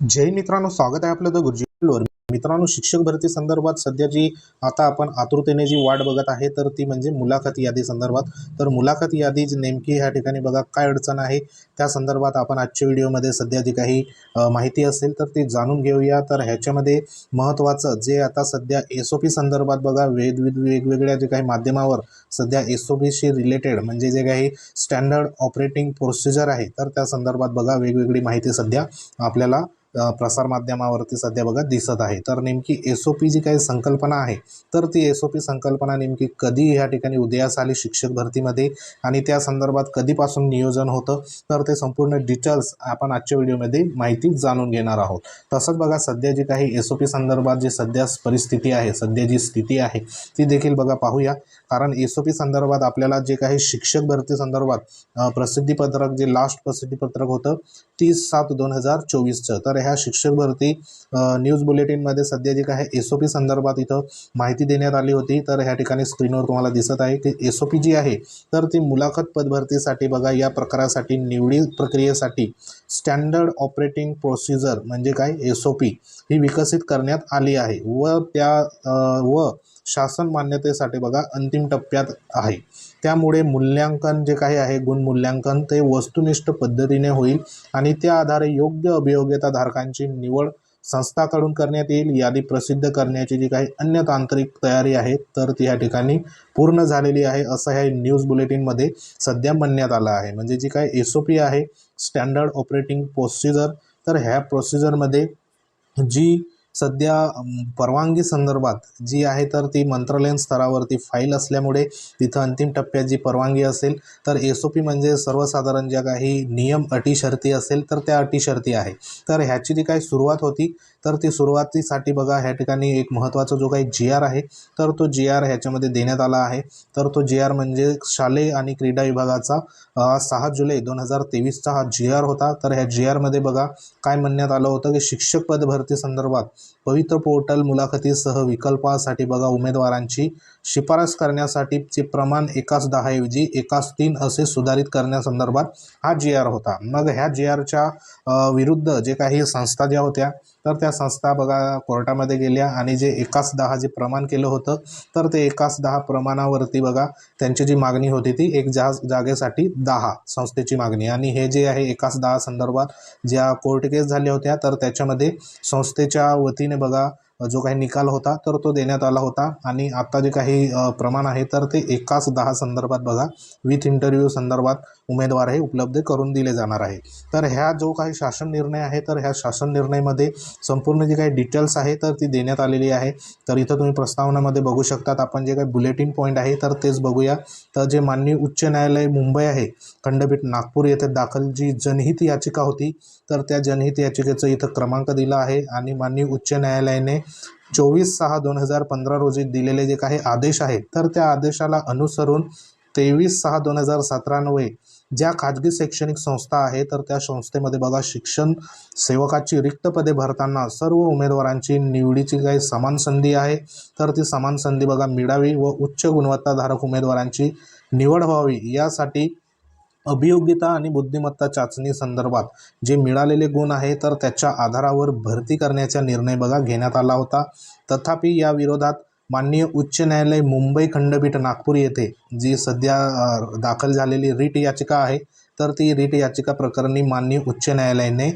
जय मित्रांनो स्वागत आहे आपलं द गुरुजीवर. मित्रांनो शिक्षक भरती संदर्भात सध्या जी आता आपण आतुरतेने जी वाट बघत आहे तर ती म्हणजे मुलाखत यादी संदर्भात. तर मुलाखत यादी जी नेमकी ह्या ठिकाणी बघा काय अडचण आहे त्या संदर्भात आपण आजच्या व्हिडिओमध्ये सध्या जी काही माहिती असेल तर ती जाणून घेऊया. तर ह्याच्यामध्ये महत्त्वाचं जे आता सध्या एस ओ पी संदर्भात बघा वेग वेगवेगळ्या जे काही माध्यमावर सध्या एस ओ पीशी रिलेटेड म्हणजे जे काही स्टँडर्ड ऑपरेटिंग प्रोसिजर आहे तर त्या संदर्भात बघा वेगवेगळी माहिती सध्या आपल्याला प्रसारमाध्यमावरती सध्या बघा दिसत आहे. तर नेमकी एस ओ पी जी काही संकल्पना आहे तर ती एस ओ पी संकल्पना नेमकी कधी ह्या ठिकाणी उदयास आली शिक्षक भरतीमध्ये आणि त्या संदर्भात कधीपासून नियोजन होतं तर ते संपूर्ण डिटेल्स आपण आजच्या व्हिडिओमध्ये माहिती जाणून घेणार आहोत. तसंच बघा सध्या जी काही एस ओ पी संदर्भात जी सध्या परिस्थिती आहे सध्या जी स्थिती आहे ती देखील बघा पाहूया. कारण एस ओ पी संदर्भात आपल्याला जे काही शिक्षक भरती संदर्भात प्रसिद्धीपत्रक जे लास्ट प्रसिद्धीपत्रक होतं तीस सात दोन हजार चोवीसचं. तर ह्या शिक्षक भरती न्यूज बुलेटिनमध्ये सध्या जे काही एस ओ पी संदर्भात इथं माहिती देण्यात आली होती तर ह्या ठिकाणी स्क्रीनवर तुम्हाला दिसत आहे की एस ओ पी जी आहे तर ती मुलाखत पदभरतीसाठी बघा या प्रकारासाठी निवडी प्रक्रियेसाठी स्टँडर्ड ऑपरेटिंग प्रोसिजर म्हणजे काय? एस ओ पी ही विकसित करण्यात आली आहे. व त्या व शासन मान्यतेसाठी बघा अंतिम टप्प्यात आहे. त्यामुळे मूल्यांकन जे काही आहे गुण मूल्यांकन ते वस्तुनिष्ठ पद्धतीने होईल आणि त्या आधारे योग्य अभियोग्यता धारकांची निवड संस्थाकडून करण्यात येईल. यादी प्रसिद्ध करण्याची जी काही अन्य तांत्रिक तयारी आहे तर ती या ठिकाणी पूर्ण झालेली आहे असं ह्या न्यूज बुलेटिनमध्ये सध्या म्हणण्यात आलं आहे. म्हणजे जी काही एस ओ पी आहे स्टँडर्ड ऑपरेटिंग प्रोसिजर तर ह्या प्रोसिजरमध्ये जी सध्या परवानगी संदर्भात जी आहे तर ती मंत्रालयीन स्तरावरती फाईल असल्यामुळे तिथं अंतिम टप्प्यात जी परवानगी असेल. तर एस ओ पी म्हणजे सर्वसाधारण ज्या काही नियम अटी शर्ती असेल तर त्या अटी शर्ती आहे. तर ह्याची जी काही सुरुवात होती तर ती सुरुवातीसाठी बघा ह्या ठिकाणी एक महत्त्वाचा जो काही जी आर आहे तर तो जी आर ह्याच्यामध्ये देण्यात आला आहे. तर तो जी आर म्हणजे शालेय आणि क्रीडा विभागाचा सहा जुलै दोन हजार तेवीसचा हा जी आर होता. तर ह्या जी आरमध्ये बघा काय म्हणण्यात आलं होतं की शिक्षक पद भरती संदर्भात lives. पवित्र पोर्टल मुलाखतीसह विकल्पासाठी बघा उमेदवारांची शिफारस करण्यासाठीचे प्रमाण एकाच दहाऐवजी एकाच तीन असे सुधारित करण्यासंदर्भात हा जी आर होता. मग ह्या जी आरच्या विरुद्ध जे काही संस्था ज्या होत्या तर त्या संस्था बघा कोर्टामध्ये गेल्या आणि जे एकाच दहा जे प्रमाण केलं होतं तर ते एकाच दहा प्रमाणावरती बघा त्यांची जी मागणी होती ती एक जा जागेसाठी दहा संस्थेची मागणी. आणि हे जे आहे एकाच दहा संदर्भात ज्या कोर्ट केस झाल्या होत्या तर त्याच्यामध्ये संस्थेच्या वतीने बघा. जो काही निकाल होता तर तो देण्यात आला होता. आणि आता जे काही प्रमाण आहे तर ते एकाच दहा संदर्भात बघा. विथ इंटरव्ह्यू संदर्भात उमेदवार हे उपलब्ध करून दिले जाणार आहे. तर ह्या जो काही शासन निर्णय आहे तर ह्या शासन निर्णयमध्ये संपूर्ण जी काही डिटेल्स आहे तर ती देण्यात आलेली आहे. तर इथं तुम्ही प्रस्तावनामध्ये बघू शकतात आपण जे काही बुलेटिन पॉईंट आहे तर तेच बघूया. तर जे माननीय उच्च न्यायालय मुंबई आहे खंडपीठ नागपूर येथे दाखल जी जनहित याचिका होती तर त्या जनहित याचिकेचं इथं क्रमांक दिला आहे. आणि माननीय उच्च न्यायालयाने चोवीस सहा दोन हजार पंधरा रोजी दिलेले जे काही आदेश आहेत तर त्या आदेशाला अनुसरून तेवीस सहा दोन हजार सतरानवे ज्या खाजगी शैक्षणिक संस्था आहे तर त्या संस्थेमध्ये बघा शिक्षण सेवकाची रिक्त पदे भरताना सर्व उमेदवारांची निवडीची काही समान संधी आहे. तर ती समान संधी बघा मिळावी व उच्च गुणवत्ताधारक उमेदवारांची निवड व्हावी यासाठी अभियोग्यता आणि बुद्धिमत्ता चाचणी संदर्भात जे मिळालेले गुण आहे तर त्याच्या आधारावर भरती करण्याचा निर्णय बघा घेण्यात आला होता. तथापि या विरोधात माननीय उच्च न्यायालय मुंबई खंडपीठ नागपूर येथे जी सध्या दाखल झालेली रीट याचिका आहे तर ती रीट याचिका प्रकरणी माननीय उच्च न्यायालयाने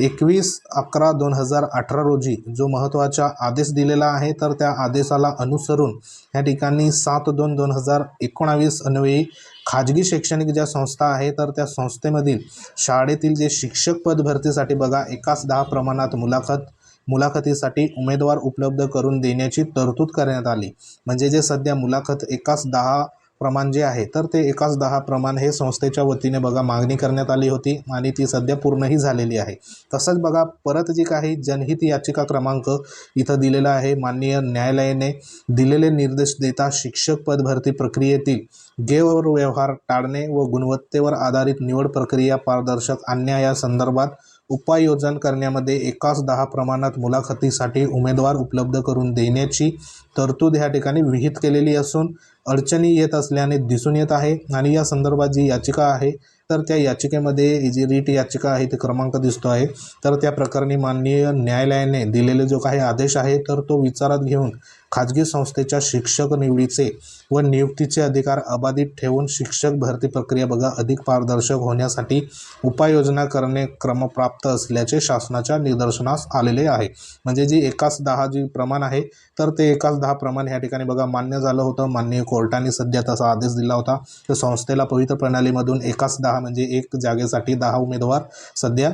एकवीस अकरा दोन हजार अठरा रोजी जो महत्त्वाचा आदेश दिलेला आहे तर त्या आदेशाला अनुसरून या ठिकाणी सात दोन दोन हजार एकोणावीस अन्वयी खाजगी शैक्षणिक ज्या संस्था आहे तर त्या संस्थेमधील शाळेतील जे शिक्षक पद भरतीसाठी बघा एकाच दहा प्रमाणात मुलाखत मुलाखतीसाठी उमेदवार उपलब्ध करून देण्याची तरतूद करण्यात आली. म्हणजे जे सध्या मुलाखत एकाच दहा प्रमाण जे आहे तर ते एकाच दहा प्रमाण हे संस्थेच्या वतीने बघा मागणी करण्यात आली होती आणि ती सध्या पूर्णही झालेली आहे. तसंच बघा परत जी काही जनहित याचिका क्रमांक इथं दिलेला आहे माननीय न्यायालयाने दिलेले निर्देश देता शिक्षक पद भरती प्रक्रियेतील गैरव्यवहार टाळणे व गुणवत्तेवर आधारित निवड प्रक्रिया पारदर्शक आणण्या या संदर्भात उपाययोजन करण्यामध्ये एकाच दहा प्रमाणात मुलाखतीसाठी उमेदवार उपलब्ध करून देण्याची तरतूद ह्या ठिकाणी विहित केलेली असून अडचणी येत असल्याने दिसून येत आहे. आणि या संदर्भात जी याचिका आहे तर त्या याचिकेमध्ये जी रीट याचिका आहे ते क्रमांक दिसतो आहे. तर त्या प्रकरणी माननीय न्यायालयाने दिलेले जो काही आदेश आहे तर तो विचारात घेऊन खाजगी संस्थेच्या शिक्षक निवडीचे व नियुक्तीचे अधिकार अबाधित ठेवून शिक्षक भरती प्रक्रिया बघा अधिक पारदर्शक होण्यासाठी उपाययोजना करणे क्रमप्राप्त असल्याचे शासनाच्या निदर्शनास आलेले आहे. म्हणजे जी एकाच दहा जी प्रमाण आहे तर ते एकाच दहा प्रमाण ह्या ठिकाणी बघा मान्य झालं होतं माननीय कोर्टाने सध्या तसा आदेश दिला होता. तर संस्थेला पवित्र प्रणालीमधून एकाच दहा म्हणजे एक जागेसाठी दहा उमेदवार सध्या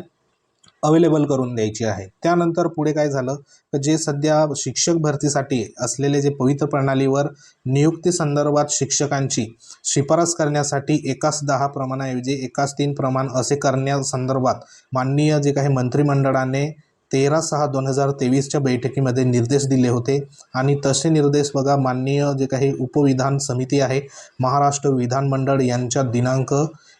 अवेलेबल करून द्यायची आहे. त्यानंतर पुढे काय झालं? तर जे सध्या शिक्षक भरतीसाठी असलेले जे पवित्र प्रणालीवर नियुक्ती संदर्भात शिक्षकांची शिफारस करण्यासाठी एकाच दहा प्रमाणाऐवजी एकाच तीन प्रमाण असे करण्यासंदर्भात माननीय जे काही मंत्रिमंडळाने तेरा सहा दोन हजार तेवीसच्या बैठकीमध्ये निर्देश दिले होते. आणि तसे निर्देश बघा माननीय जे काही उपविधान समिती आहे महाराष्ट्र विधानमंडळ यांच्या दिनांक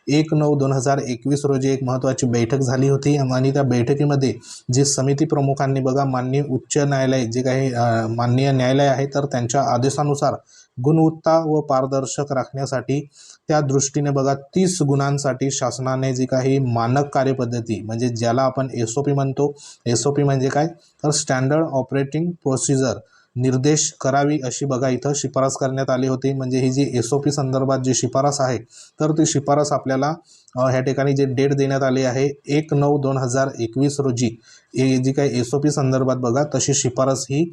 एक नऊ दोन हजार एकवीस रोजी एक महत्त्वाची बैठक झाली होती. आणि त्या बैठकीमध्ये जे समिती प्रमुखांनी बघा माननीय उच्च न्यायालय जे काही माननीय न्यायालय आहे तर त्यांच्या आदेशानुसार गुणवत्ता व पारदर्शक राखण्यासाठी त्या दृष्टीने बघा तीस गुणांसाठी शासनाने जी काही मानक कार्यपद्धती म्हणजे ज्याला आपण एस ओ पी म्हणतो. एस ओ पी म्हणजे काय? तर स्टँडर्ड ऑपरेटिंग प्रोसिजर निर्देश करावी अशी बघा इथं शिफारस करण्यात आली होती. म्हणजे ही जी एस ओ पी संदर्भात जी शिफारस आहे तर ती शिफारस आपल्याला ह्या ठिकाणी जे डेट देण्यात आली आहे एक नऊ दोन हजार एकवीस रोजी. हे जी काही एस ओ पी संदर्भात बघा तशी शिफारस ही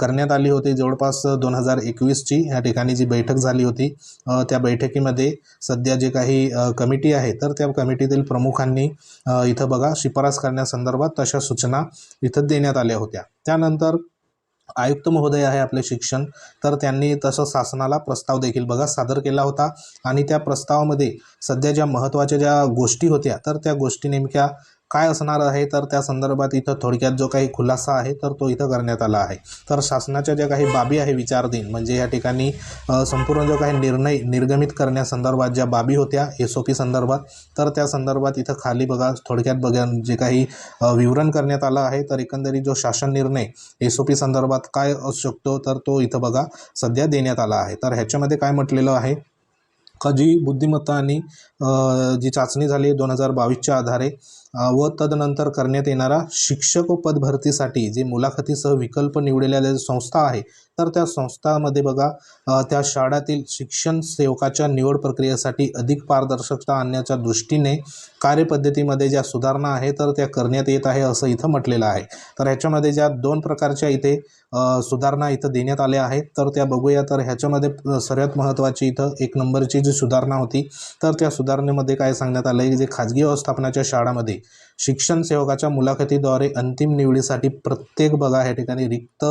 करण्यात आली होती. जवळपास दोन हजार एकवीसची ह्या ठिकाणी जी बैठक झाली होती त्या बैठकीमध्ये सध्या जे काही कमिटी आहे तर त्या कमिटीतील प्रमुखांनी इथं बघा शिफारस करण्यासंदर्भात तशा सूचना इथं देण्यात आल्या होत्या. त्यानंतर आयुक्त महोदय आहे आपले शिक्षण तर त्यांनी तसं शासनाला प्रस्ताव देखील बघा सादर केला होता. आणि त्या प्रस्तावामध्ये सध्या ज्या महत्त्वाच्या ज्या गोष्टी होत्या तर त्या गोष्टी नेमक्या काय असणार आहे? तर त्या संदर्भात इथं थोडक्यात जो काही खुलासा आहे तर तो इथं करण्यात आला आहे. तर शासनाच्या ज्या काही बाबी आहे विचारधीन म्हणजे या ठिकाणी संपूर्ण जो काही निर्णय निर्गमित करण्यासंदर्भात ज्या बाबी होत्या एस ओ पी संदर्भात तर त्या संदर्भात इथं खाली बघा थोडक्यात बघा जे काही विवरण करण्यात आलं आहे तर एकंदरीत जो शासन निर्णय एस ओ पी संदर्भात काय असू शकतो तर तो इथं बघा सध्या देण्यात आला आहे. तर ह्याच्यामध्ये काय म्हटलेलं आहे? का जी बुद्धिमत्ता आणि जी चाचणी झाली दोन हजार बावीसच्या आधारे व तदनंतर करण्यात येणारा शिक्षक पद भरतीसाठी जे मुलाखतीसह विकल्प निवडलेल्या ज्या संस्था आहे तर त्या संस्थांमध्ये बघा त्या शाळातील शिक्षण सेवकाच्या निवड प्रक्रियेसाठी अधिक पारदर्शकता आणण्याच्या दृष्टीने कार्यपद्धतीमध्ये ज्या सुधारणा आहे तर त्या करण्यात येत आहे असं इथं म्हटलेलं आहे. तर ह्याच्यामध्ये ज्या दोन प्रकारच्या इथे सुधारणा इथं देण्यात आल्या आहेत तर त्या बघूया. तर ह्याच्यामध्ये सर्वात महत्त्वाची इथं एक नंबरची जी सुधारणा होती तर त्या सुधारणेमध्ये काय सांगण्यात आलं आहे जे खाजगी व्यवस्थापनाच्या शाळामध्ये शिक्षण सेवकाच्या मुलाखतीद्वारे अंतिम निवडीसाठी प्रत्येक बघा ह्या ठिकाणी रिक्त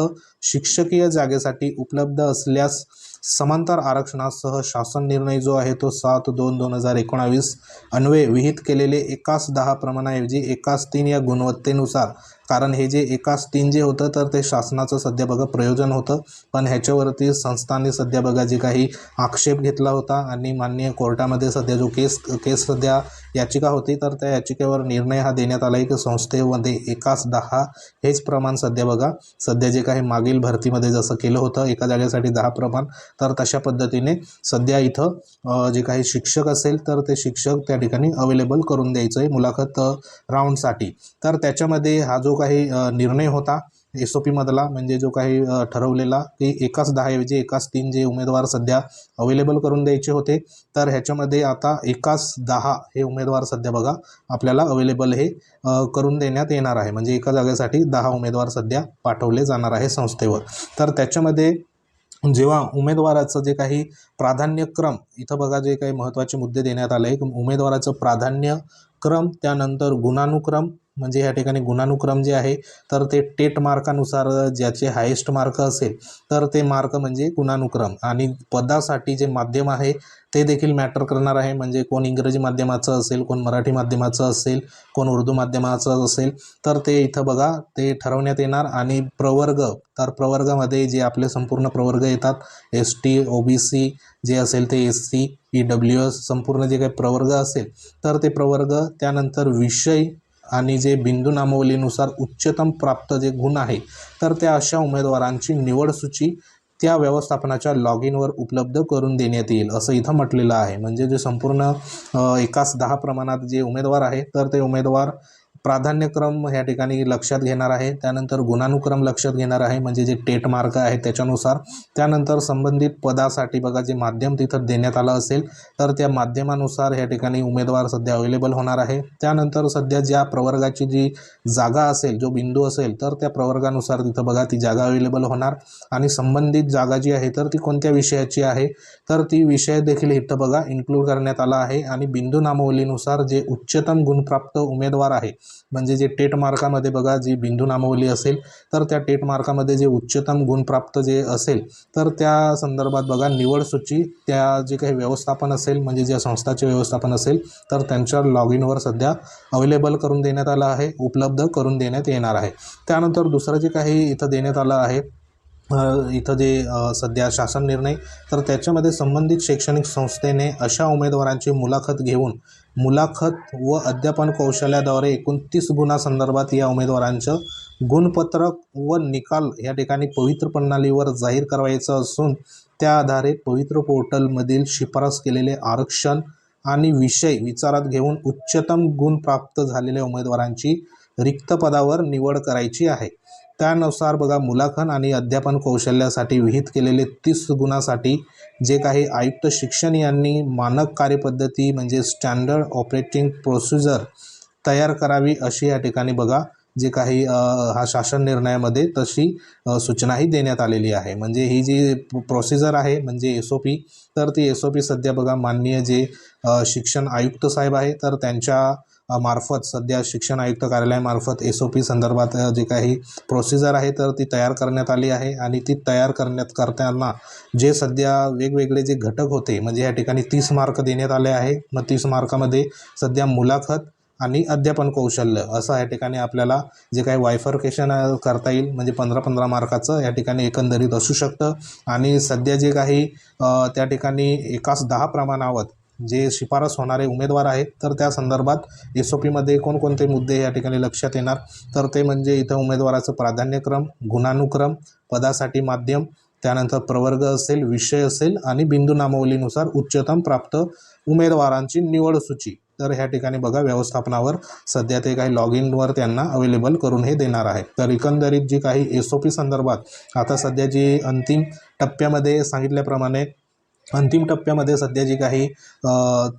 शिक्षकीय जागेसाठी उपलब्ध असल्यास समांतर आरक्षणासह शासन निर्णय जो आहे तो सात दोन दोन हजार एकोणावीस अन्वे विहित केलेले एकाच दहा प्रमाणाऐवजी एकाच तीन या गुणवत्तेनुसार. कारण हे जे एकाच तीन जे होतं तर ते शासनाचं सध्या बघा प्रयोजन होतं. पण ह्याच्यावरती संस्थांनी सध्या बघा जे काही आक्षेप घेतला होता आणि माननीय कोर्टामध्ये सध्या जो केस केस सध्या याचिका होती तर त्या याचिकेवर निर्णय हा देण्यात आला. आहे की संस्थेमध्ये एकाच दहा हेच प्रमाण सध्या बघा. सध्या जे काही मागील भरतीमध्ये जसं केलं होतं एका जागेसाठी दहा प्रमाण तर तशा पद्धतीने सध्या इथं जे काही शिक्षक असेल तर ते शिक्षक त्या ठिकाणी अवेलेबल करून द्यायचं आहे मुलाखत राऊंडसाठी तर त्याच्यामध्ये हा जो काही निर्णय होता एस ओ पीमधला म्हणजे जो काही ठरवलेला की एकाच दहाऐवजी एकाच तीन जे उमेदवार सध्या अवेलेबल करून द्यायचे होते तर ह्याच्यामध्ये आता एकाच दहा हे उमेदवार उमेदवार सध्या बघा आपल्याला अवेलेबल हे करून देण्यात येणार आहे. म्हणजे एका जागेसाठी दहा उमेदवार सध्या पाठवले जाणार आहे संस्थेवर. तर त्याच्यामध्ये जेव्हा उमेदवाराचं जे काही प्राधान्यक्रम इथं बघा जे काही महत्त्वाचे मुद्दे देण्यात आले उमेदवाराचं प्राधान्य क्रम त्यानंतर गुणानुक्रम म्हणजे या ठिकाणी गुणानुक्रम जे आहे तर ते टेट मार्कानुसार ज्याचे हायेस्ट मार्क असेल तर ते मार्क म्हणजे गुणानुक्रम. आणि पदासाठी जे माध्यम आहे ते देखील मॅटर करणार आहे. म्हणजे कोण इंग्रजी माध्यमाचं असेल कोण मराठी माध्यमाचं असेल कोण उर्दू माध्यमाचं असेल तर ते इथं बघा ते ठरवण्यात येणार. आणि प्रवर्ग तर प्रवर्गामध्ये जे आपले संपूर्ण प्रवर्ग येतात S T O B C जे असेल ते S C E W S संपूर्ण जे काही प्रवर्ग असेल तर ते प्रवर्ग त्यानंतर विषय आणि जे बिंदू नामवलीनुसार उच्चतम प्राप्त जे गुण आहे तर त्या अशा उमेदवारांची निवड सूची त्या व्यवस्थापनाच्या लॉग इनवर उपलब्ध करून देण्यात येईल असं इथं म्हटलेलं आहे. म्हणजे जे संपूर्ण एकाच दहा प्रमाणात जे उमेदवार आहे तर ते उमेदवार प्राधान्यक्रम ह्या ठिकाणी लक्षात घेणार आहे. त्यानंतर गुणानुक्रम लक्षात घेणार आहे म्हणजे जे टेट मार्क आहे त्याच्यानुसार. त्यानंतर संबंधित पदासाठी बघा जे माध्यम तिथं देण्यात आलं असेल तर त्या माध्यमानुसार ह्या ठिकाणी उमेदवार सध्या अवेलेबल होणार आहे. त्यानंतर सध्या ज्या प्रवर्गाची जी जागा असेल जो बिंदू असेल तर त्या प्रवर्गानुसार तिथं बघा ती जागा अवेलेबल होणार. आणि संबंधित जागा जी आहे तर ती कोणत्या विषयाची आहे तर ती विषय देखील इथं बघा इन्क्लूड करण्यात आला आहे. आणि बिंदू नामावलीनुसार जे उच्चतम गुणप्राप्त उमेदवार आहे म्हणजे जे टेट मार्कामध्ये बघा जी बिंदू नामवली असेल तर त्या टेट मार्कामध्ये जे उच्चतम गुणप्राप्त जे असेल तर त्या संदर्भात बघा निवड सूची त्या जे काही व्यवस्थापन असेल म्हणजे ज्या संस्थाचे व्यवस्थापन असेल तर त्यांच्या लॉग इनवर सध्या अवेलेबल करून देण्यात आलं आहे उपलब्ध करून देण्यात येणार आहे. त्यानंतर दुसरं जे काही इथं देण्यात आलं आहे इथं जे सध्या शासन निर्णय तर त्याच्यामध्ये संबंधित शैक्षणिक संस्थेने अशा उमेदवारांची मुलाखत घेऊन मुलाखत व अध्यापन कौशल्याद्वारे एकोणतीस गुणासंदर्भात या उमेदवारांचं गुणपत्रक व निकाल या ठिकाणी पवित्र प्रणालीवर जाहीर करायचं असून त्या आधारे पवित्र पोर्टलमधील शिफारस केलेले आरक्षण आणि विषय विचारात घेऊन उच्चतम गुण प्राप्त झालेल्या उमेदवारांची रिक्त पदावर निवड करायची आहे. त्यानुसार बघा मुलाखन आणि अध्यापन कौशल्यासाठी विहित केलेले तीस गुणासाठी जे काही आयुक्त शिक्षण यांनी मानक कार्यपद्धती म्हणजे स्टँडर्ड ऑपरेटिंग प्रोसिजर तयार करावी अशी या ठिकाणी बघा जे काही हा शासन निर्णयामध्ये तशी सूचनाही देण्यात आलेली आहे. म्हणजे ही जी प्रोसिजर आहे म्हणजे एस ओ पी तर ती एस ओ पी सध्या बघा माननीय जे शिक्षण आयुक्त साहेब आहे तर त्यांच्या मार्फत सध्या शिक्षण आयुक्त कार्यालयामार्फत एस ओ पी संदर्भात जे काही प्रोसिजर आहे तर ती तयार करण्यात आली आहे. आणि ती तयार करण्यात करताना जे सध्या वेगवेगळे जे घटक होते म्हणजे या ठिकाणी तीस मार्क देण्यात आले आहे. मग तीस मार्कामध्ये सध्या मुलाखत आणि अध्यापन कौशल्य असं या ठिकाणी आपल्याला जे काही वायफरकेशन करता येईल म्हणजे पंधरा पंधरा मार्काचं या ठिकाणी एकंदरीत असू शकतं. आणि सध्या जे काही त्या ठिकाणी एकाच दहा प्रमाणावर जे शिफारस होणारे उमेदवार आहेत तर त्या संदर्भात एस ओ पीमध्ये कोणकोणते मुद्दे या ठिकाणी लक्षात येणार? तर ते म्हणजे इथं उमेदवाराचं प्राधान्यक्रम गुणानुक्रम पदासाठी माध्यम त्यानंतर प्रवर्ग असेल विषय असेल आणि बिंदू नामावलीनुसार उच्चतम प्राप्त उमेदवारांची निवड सूची. तर ह्या ठिकाणी बघा व्यवस्थापनावर सध्या ते काही लॉग इनवर त्यांना अवेलेबल करून हे देणार आहे तर एकंदरीत जी काही एस ओ पी संदर्भात आता सध्या जी अंतिम टप्प्यामध्ये सांगितल्याप्रमाणे अंतिम टप्प्यामध्ये सध्या जी काही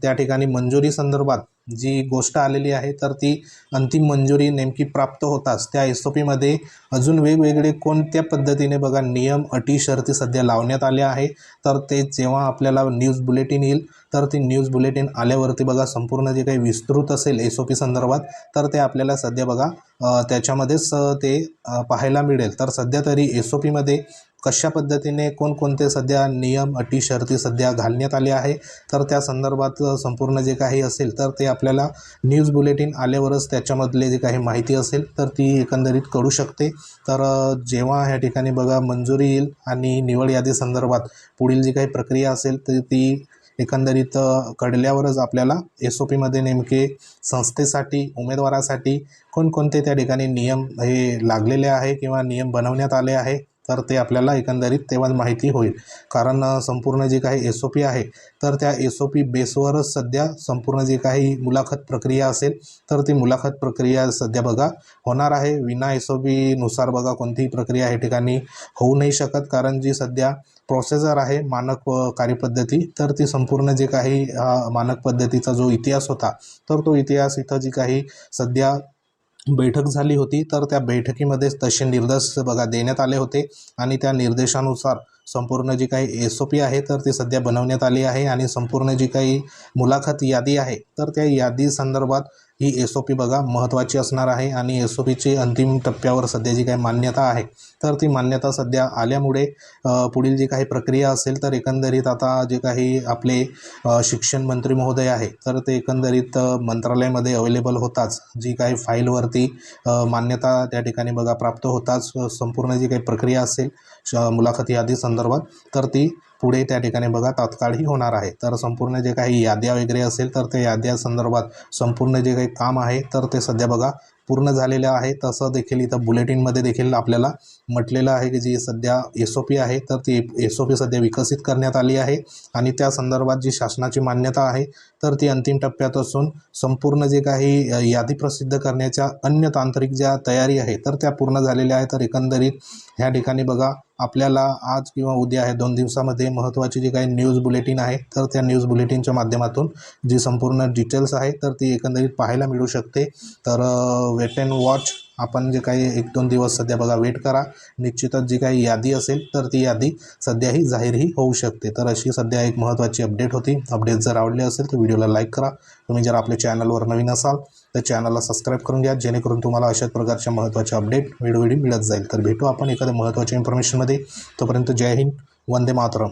त्या ठिकाणी मंजुरी संदर्भात जी गोष्ट आलेली आहे तर ती अंतिम मंजुरी नेमकी प्राप्त होताच. त्या एस ओ पीमध्ये अजून वेगवेगळे कोणत्या पद्धतीने बघा नियम अटी शर्ती सध्या लावण्यात आल्या आहे तर ते जेव्हा आपल्याला न्यूज बुलेटिन येईल तर ती न्यूज बुलेटिन आल्यावरती बघा संपूर्ण जे काही विस्तृत असेल एस ओ पी संदर्भात तर ते आपल्याला सध्या बघा त्याच्यामध्येच ते पाहायला मिळेल. तर सध्या तरी एस ओ पीमध्ये कशा पद्धतीने कोणकोणते सध्या नियम अटी शर्ती सध्या घालण्यात आले आहे? तर त्या संदर्भात संपूर्ण जे काही असेल तर ते आपल्याला न्यूज बुलेटिन आल्यावरच त्याच्यामधले जे काही माहिती असेल तर ती एकंदरीत कळू शकते. तर जेव्हा ह्या ठिकाणी बघा मंजुरी येईल आणि निवड यादी संदर्भात पुढील जी काही प्रक्रिया असेल तर ती एकंदरीत कळल्यावरच आपल्याला एस ओ पीमध्ये नेमके संस्थेसाठी उमेदवारासाठी कोणकोणते त्या ठिकाणी नियम हे लागलेले आहे किंवा नियम बनवण्यात आले आहे तर ते आपल्याला एकंदरीत तेव्हा माहिती होईल. कारण संपूर्ण जे काही एस ओ पी आहे तर त्या एस ओ पी बेसवरच सध्या संपूर्ण जी काही मुलाखत प्रक्रिया असेल तर ती मुलाखत प्रक्रिया सध्या बघा होणार आहे. विना एस ओ पीनुसार बघा कोणतीही प्रक्रिया या ठिकाणी होऊ नाही शकत. कारण जी सध्या प्रोसेसर आहे मानक कार्यपद्धती तर ती संपूर्ण जे काही मानक पद्धतीचा जो इतिहास होता तर तो इतिहास इथं जी काही सध्या बैठक झाली होती तर त्या बैठकीमध्ये तसे निर्देश बघा देण्यात आले होते आणि त्या निर्देशानुसार संपूर्ण जी काही एस ओ पी आहे तर ती सध्या बनवण्यात आली आहे आणि संपूर्ण जी काही मुलाखत यादी आहे तर त्या यादी संदर्भात ही एस ओ पी बघा महत्त्वाची असणार आहे आणि एस ओ पीची अंतिम टप्प्यावर सध्या जी काही मान्यता आहे तर ती मान्यता सध्या आल्यामुळे पुढील जी काही प्रक्रिया असेल तर एकंदरीत आता जे काही आपले शिक्षण मंत्री महोदय आहे तर ते एकंदरीत मंत्रालयामध्ये अवेलेबल होताच. जी काही फाईलवरती मान्यता त्या ठिकाणी बघा प्राप्त होताच. संपूर्ण जी काही प्रक्रिया असेल श- मुलाखत यादी संदर्भात तर ती पुढे त्या ठिकाणी बघा तात्काळही होणार आहे. तर संपूर्ण जे काही याद्या वगैरे असेल तर त्या याद्या संदर्भात संपूर्ण जे काही काम आहे तर ते सध्या बघा पूर्ण झालेलं आहे. तसं देखील इथं बुलेटिनमध्ये देखील आपल्याला म्हटलेलं आहे की जी सध्या एस ओ पी आहे तर ती एस ओ पी सध्या विकसित करण्यात आली आहे. आणि त्या संदर्भात जी शासनाची मान्यता आहे तर ती अंतिम टप्प्यात असून संपूर्ण जे काही यादी प्रसिद्ध करण्याच्या अन्य तांत्रिक ज्या तयारी आहे तर त्या पूर्ण झालेल्या आहेत. तर एकंदरीत ह्या ठिकाणी बघा आपल्याला आज किंवा उद्या आहे दोन दिवसामध्ये महत्त्वाची जी काही न्यूज बुलेटिन आहे तर त्या न्यूज बुलेटिनच्या माध्यमातून जी संपूर्ण डिटेल्स आहे तर ती एकंदरीत पाहायला मिळू शकते. तर वेट अँड वॉच आपण जे काही एक दोन दिवस सध्या बघा वेट करा. निश्चितच जी काही यादी असेल तर ती यादी सध्याही जाहीरही होऊ शकते. तर अशी सध्या एक महत्त्वाची अपडेट होती. अपडेट जर आवडली असेल तर व्हिडिओला लाईक करा. तुम्ही जर आपल्या चॅनलवर नवीन असाल तर चॅनलला सबस्क्राईब करून घ्या. जेणेकरून तुम्हाला अशाच प्रकारच्या महत्त्वाच्या अपडेट वेळोवेळी मिळत जाईल. तर भेटू आपण एखाद्या महत्त्वाच्या इन्फॉर्मेशनमध्ये तोपर्यंत जय हिंद. वंदे मातरम.